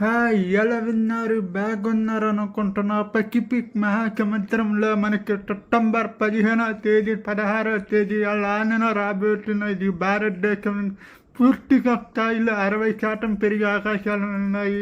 Hi ఎలా విన్నారు? బాగున్నారు అనుకుంటున్నా. పసిఫిక్ మహాసముద్రంలో మనకి సెప్టెంబర్ పదిహేనవ తేదీ పదహారో తేదీ అలానే రాబోతున్న రాబోతున్నది భారతదేశం పూర్తిగా స్థాయిలో అరవై శాతం పెరిగే అవకాశాలు ఉన్నాయి.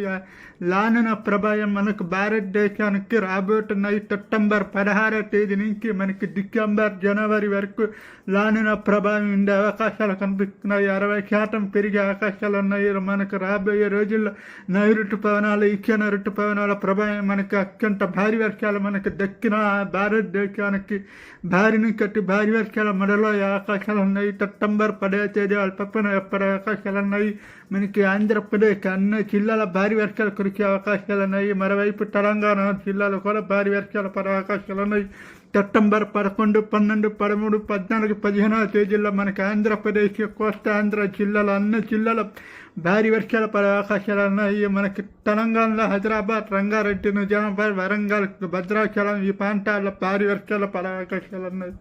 లానిన ప్రభావం మనకు భారతదేశానికి రాబోతున్నాయి. సెప్టెంబర్ పదహారో తేదీ నుంచి మనకి డిసెంబర్ జనవరి వరకు లానిన ప్రభావం ఉండే అవకాశాలు కనిపిస్తున్నాయి. అరవై శాతం పెరిగే అవకాశాలు ఉన్నాయి. మనకు రాబోయే రోజుల్లో నైరుతి పవనాలు ఈశాన్య ఋతుపవనాల ప్రభావం మనకి అత్యంత భారీ వర్షాలు మనకి దక్కిన భారతదేశానికి భారీని కట్టి భారీ వర్షాల మడలో అవకాశాలు ఉన్నాయి. సెప్టెంబర్ పదవ తేదీ అల్పపన పడే అవకాశాలు ఉన్నాయి మనకి ఆంధ్రప్రదేశ్ అన్ని జిల్లాల భారీ వర్షాలు కురిసే అవకాశాలు ఉన్నాయి మరోవైపు తెలంగాణ జిల్లాలో కూడా భారీ వర్షాలు పడే అవకాశాలున్నాయి సెప్టెంబర్ పదకొండు పన్నెండు పదమూడు పద్నాలుగు పదిహేనవ తేదీల్లో మనకి ఆంధ్రప్రదేశ్ కోస్తా ఆంధ్ర జిల్లాలో అన్ని జిల్లాల భారీ వర్షాలు పడే అవకాశాలు ఉన్నాయి మనకి తెలంగాణలో హైదరాబాద్ రంగారెడ్డి నిజామాబాద్ వరంగల్ భద్రాచలం ఈ ప్రాంతాల్లో భారీ వర్షాలు పడే అవకాశాలు ఉన్నాయి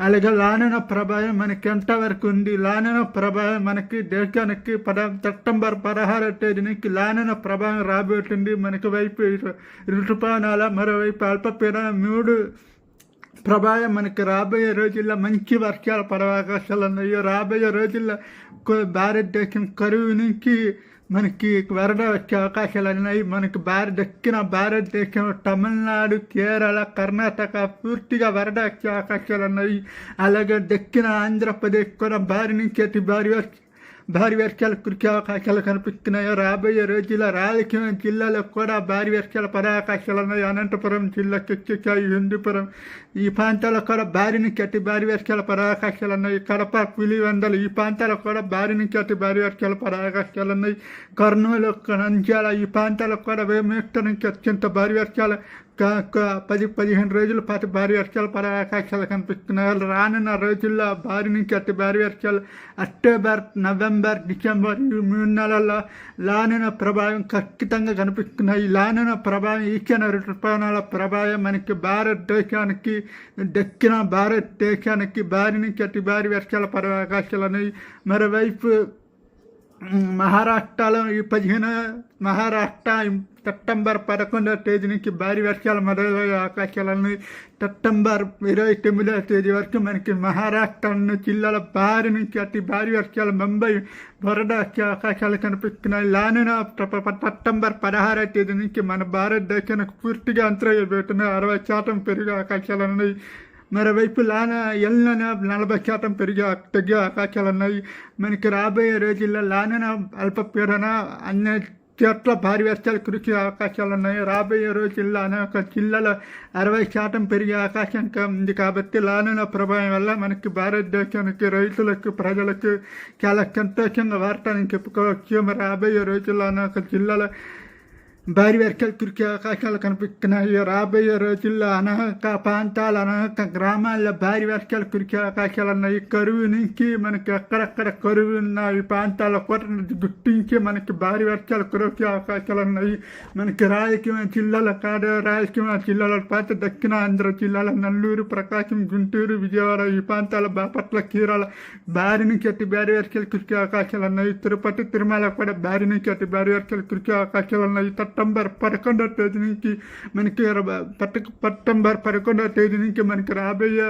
అలాగే లానిన ప్రభావం మనకి ఎంతవరకు ఉంది లానిన ప్రభావం మనకి దేశానికి పద సెప్టెంబర్ పదహారవ తేదీ నుంచి లానిన ప్రభావం రాబోతుంది మనకి వైపు ఋతుపానాల మరోవైపు అల్పపీడన మూడు ప్రభావం మనకి రాబోయే రోజుల్లో మంచి వర్షాలు పడే అవకాశాలు ఉన్నాయి. రాబోయే రోజుల్లో భారతదేశం కరువు నుంచి మనకి వరద వచ్చే అవకాశాలు ఉన్నాయి. మనకి భారత దక్షిణ భారతదేశం తమిళనాడు కేరళ కర్ణాటక పూర్తిగా వరద వచ్చే అవకాశాలు ఉన్నాయి. అలాగే దక్షిణ ఆంధ్రప్రదేశ్ కూడా భారీ నుంచి అతి భారీ వచ్చి భారీ వర్షాలు కురిసే అవకాశాలు కనిపిస్తున్నాయి రాబోయే రోజుల రాయలసీమ జిల్లాలో కూడా భారీ వర్షాలు పడే అవకాశాలు ఉన్నాయి అనంతపురం జిల్లా చిచ్చుచాయి హిందూపురం ఈ ప్రాంతాల్లో కూడా భారీ నుంచి అతి భారీ వర్షాలు పడే అవకాశాలు ఉన్నాయి కడప పులివెందలు ఈ ప్రాంతాల్లో కూడా భారీ నుంచి అతి భారీ వర్షాలు పడే అవకాశాలు ఉన్నాయి కర్నూలు నంద్యాల ఈ ప్రాంతాల్లో కూడా వేమేష్ట నుంచి అత్యంత భారీ వర్షాలు పది పదిహేను రోజుల పాటు భారీ వర్షాలు పడే అవకాశాలు కనిపిస్తున్నాయి. రానున్న రోజుల్లో భారీ నుంచి అతి భారీ వర్షాలు అక్టోబర్ నవంబర్ డిసెంబర్ ఈ మూడు నెలల్లో లానున ప్రభావం ఖచ్చితంగా కనిపిస్తున్నాయి. లానున ప్రభావం ఈశాన్య ఋతుపవనాల ప్రభావం మనకి భారతదేశానికి దక్షిణ భారతదేశానికి భారీ నుంచి అతి భారీ వర్షాలు పడే అవకాశాలు ఉన్నాయి. మరోవైపు మహారాష్ట్రలో ఈ పదిహేను మహారాష్ట్ర సెప్టెంబర్ పదకొండవ తేదీ నుంచి భారీ వర్షాలు మొదలయ్యే అవకాశాలను ఉన్నాయి సెప్టెంబర్ ఇరవై తొమ్మిదవ తేదీ వరకు మనకి మహారాష్ట్ర జిల్లాల భారీ నుంచి అతి భారీ వర్షాలు ముంబై వరద వచ్చే అవకాశాలు కనిపిస్తున్నాయి. లానున సెప్టెంబర్ పదహారవ తేదీ నుంచి మన భారతదేశానికి పూర్తిగా అంతరాయబోతున్న అరవై శాతం పెరిగే అవకాశాలు ఉన్నాయి మరోవైపు లాన ఎల్న నలభై శాతం పెరిగే తగ్గే అవకాశాలు ఉన్నాయి మనకి రాబోయే రోజుల్లో లానన అల్పపీడన అన్ని చోట్ల భారీ వర్షాలు కురిసే అవకాశాలు ఉన్నాయి రాబోయే రోజుల్లో అనేక జిల్లాలో అరవై శాతం పెరిగే అవకాశం కా- ఉంది కాబట్టి లానున ప్రభావం వల్ల మనకి భారతదేశానికి రైతులకు ప్రజలకు చాలా సంతోషంగా వార్తని చెప్పుకోవచ్చు. మరి రాబోయే రోజుల్లో అనేక జిల్లాలో భారీ వర్షాలు కురికే అవకాశాలు కనిపిస్తున్నాయి రాబోయే రోజుల్లో అనేక ప్రాంతాలు అనేక గ్రామాల్లో భారీ వర్షాలు కురికే అవకాశాలు ఉన్నాయి కరువు నుంచి మనకి ఎక్కడెక్కడ కరువు ఉన్న ఈ ప్రాంతాల కూడా గుర్తించి మనకి భారీ వర్షాలు కురికే అవకాశాలు ఉన్నాయి మనకి రాయలసీమ జిల్లాల కాదు రాయలసీమ జిల్లాల పాత దక్షిణ ఆంధ్ర జిల్లాల నల్లూరు ప్రకాశం గుంటూరు విజయవాడ ఈ ప్రాంతాల బాపట్ల కీరాల భారీ నుంచి అతి భారీ వర్షాలు కురికే అవకాశాలు ఉన్నాయి తిరుపతి తిరుమల కూడా భారీ నుంచి అతి భారీ వర్షాలు కురికే అవకాశాలు ఉన్నాయి సెప్టెంబర్ పదకొండవ తేదీ నుంచి మనకి సెప్టెంబర్ పదకొండవ తేదీ నుంచి మనకి రాబోయే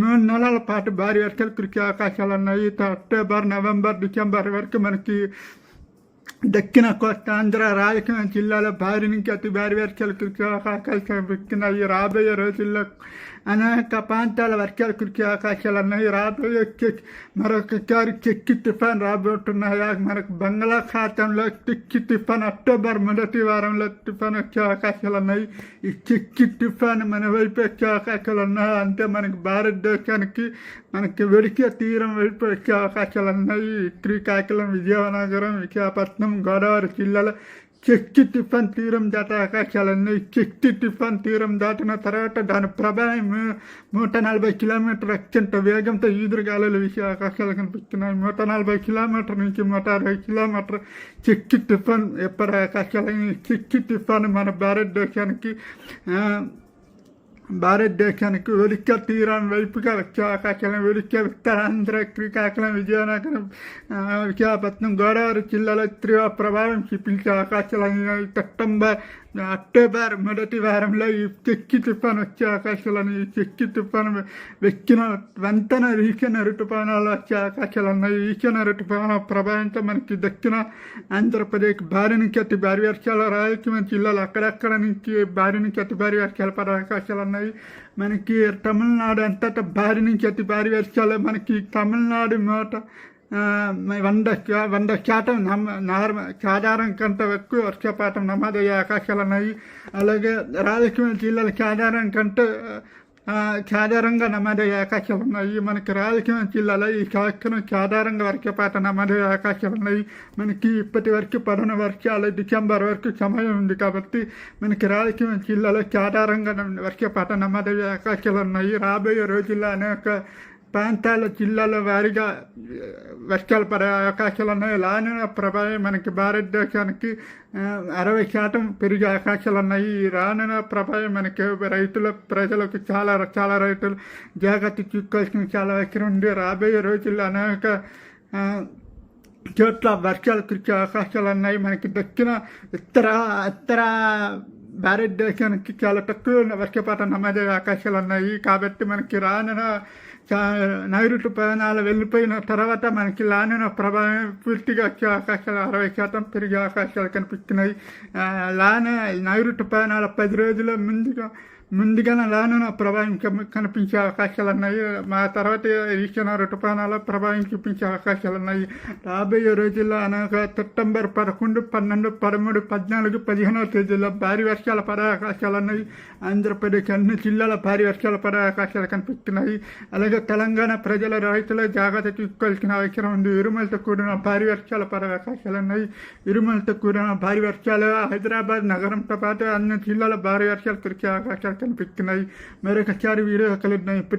మూడు నెలల పాటు భారీ వర్షాలు కృషి అవకాశాలు ఉన్నాయి. అక్టోబర్ నవంబర్ డిసెంబర్ వరకు మనకి దక్షిణ కోస్తాంధ్ర రాయలసీమ జిల్లాలో భారీ నుంచి అతి భారీ వర్షాలు కురిసే అవకాశాలు కనిపిస్తున్నాయి రాబోయే రోజుల్లో అనేక ప్రాంతాల వర్షాలు కురిసే అవకాశాలు ఉన్నాయి రాబోయే మరొకసారి చెక్కి తుఫాన్ రాబోతున్నాయా మనకు బంగాళాఖాతంలో చెక్కి తుఫాన్ అక్టోబర్ మొదటి వారంలో తుఫాన్ వచ్చే అవకాశాలు ఉన్నాయి ఈ చెక్కి తుఫాన్ మన వైపు వచ్చే అవకాశాలు ఉన్నాయి అంటే మనకి భారతదేశానికి మనకి వెడికే తీరం వైపు వచ్చే అవకాశాలు ఉన్నాయి శ్రీకాకుళం విజయనగరం విశాఖపట్నం గోదావరి జిల్లాలో చెక్కి టిఫన్ తీరం దాటే అవకాశాలు ఉన్నాయి చెక్కి టిఫన్ తీరం దాటిన తర్వాత దాని ప్రభావం నూట నలభై కిలోమీటర్ అత్యంత వేగంతో ఈదురుగాలులు విషయ ఆకాశాలు కనిపిస్తున్నాయి. నూట నలభై కిలోమీటర్ నుంచి నూట అరవై కిలోమీటర్ చెక్కి టిఫన్ ఎప్పటి ఆకాశాలని చెక్కి టిఫన్ మన భారతదేశానికి ఆ, భారతదేశానికి ఒరిస్సా తీరం వైపుగా వచ్చే అవకాశాలు ఒరిస్సా ఉత్తరాంధ్ర శ్రీకాకుళం విజయనగరం ఆ, విశాఖపట్నం గోదావరి జిల్లాలో తీవ్ర ప్రభావం చూపించే అవకాశాలు ఉన్నాయి సెప్టెంబర్ అక్టోబర్ మొదటి వారంలో ఈ చెక్కి తుఫాను వచ్చే అవకాశాలను ఈ చెక్కి తుఫాను వెక్కిన వంతన ఈశాన్య ఋతుపవనాలు వచ్చే అవకాశాలు ఉన్నాయి. ఈశాన్య ఋతుపవన ప్రభావంతో మనకి దక్షిణ ఆంధ్రప్రదేశ్ భారీ నుంచి అతి భారీ వర్షాలు రాయలసీమ జిల్లాలో అక్కడక్కడ నుంచి భారీ నుంచి అతి భారీ వర్షాలు పడే అవకాశాలు ఉన్నాయి. మనకి తమిళనాడు అంతటా భారీ నుంచి అతి భారీ వర్షాలు. మనకి తమిళనాడు మూట వంద వంద శాతం నమ్మ నార్మల్ సాధారణ కంటే ఎక్కువ వర్షపాతం నమోదయ్యే అవకాశాలు ఉన్నాయి అలాగే రాయలసీమ జిల్లాలో సాధారణం కంటే సాధారణంగా నమోదయ్యే అవకాశాలు ఉన్నాయి మనకి రాయలసీమ జిల్లాలో ఈ సంవత్సరం సాధారణంగా వర్షపాతం నమోదయ్యే అవకాశాలు ఉన్నాయి మనకి ఇప్పటి వరకు పదన వర్షాలు డిసెంబర్ వరకు సమయం ఉంది కాబట్టి మనకి రాయలసీమ జిల్లాలో సాధారణంగా వర్షపాతం నమోదయ్యే అవకాశాలు ఉన్నాయి రాబోయే రోజుల్లో అనేక ప్రాంతాల జిల్లాల వారీగా వర్షాలు పడే అవకాశాలు ఉన్నాయి లానిన ప్రభావం మనకి భారతదేశానికి అరవై శాతం పెరిగే అవకాశాలు ఉన్నాయి ఈ రానున్న ప్రభావం మనకి రైతుల ప్రజలకు చాలా చాలా రైతులు జాగ్రత్త చూసుకోవాల్సిన చాలా అవసరం ఉంది. రాబోయే రోజుల్లో అనేక చోట్ల వర్షాలు కురిచే అవకాశాలు ఉన్నాయి మనకి దక్షిణ ఉత్తర ఉత్తర భారతదేశానికి చాలా తక్కువ వర్షపాతం నమోదయ్యే అవకాశాలు ఉన్నాయి కాబట్టి మనకి రానున్న నైరుతి పయనాలు వెళ్ళిపోయిన తర్వాత మనకి లానిన ప్రభావం పూర్తిగా వచ్చే అవకాశాలు అరవై శాతం పెరిగే అవకాశాలు కనిపిస్తున్నాయి. లానే లాన నైరుతి పవనాల పది రోజుల ముందుగా ముందుగానే లానున ప్రభావం కనిపించే అవకాశాలు ఉన్నాయి. మా తర్వాత ఇచ్చిన ఋతుపవనాల ప్రభావం చూపించే అవకాశాలు ఉన్నాయి. రాబోయే రోజుల్లో అనగా సెప్టెంబర్ పదకొండు పన్నెండు పదమూడు పద్నాలుగు పదిహేనవ తేదీల్లో భారీ వర్షాలు పడే అవకాశాలు ఉన్నాయి. ఆంధ్రప్రదేశ్ అన్ని జిల్లాల భారీ వర్షాలు పడే అవకాశాలు కనిపిస్తున్నాయి. అలాగే తెలంగాణ ప్రజల రైతులు జాగ్రత్త తీసుకోవాల్సిన అవసరం ఉంది. ఇరుమలతో కూడిన భారీ వర్షాలు పడే అవకాశాలు ఉన్నాయి. ఇరుమలతో కూడిన భారీ వర్షాలు హైదరాబాద్ నగరంతో పాటు అన్ని జిల్లాల భారీ వర్షాలు కురిసే అవకాశాలు కనిపిస్తున్నాయి మరొకసారి వీడియో కలిగినాయి ఇప్పుడు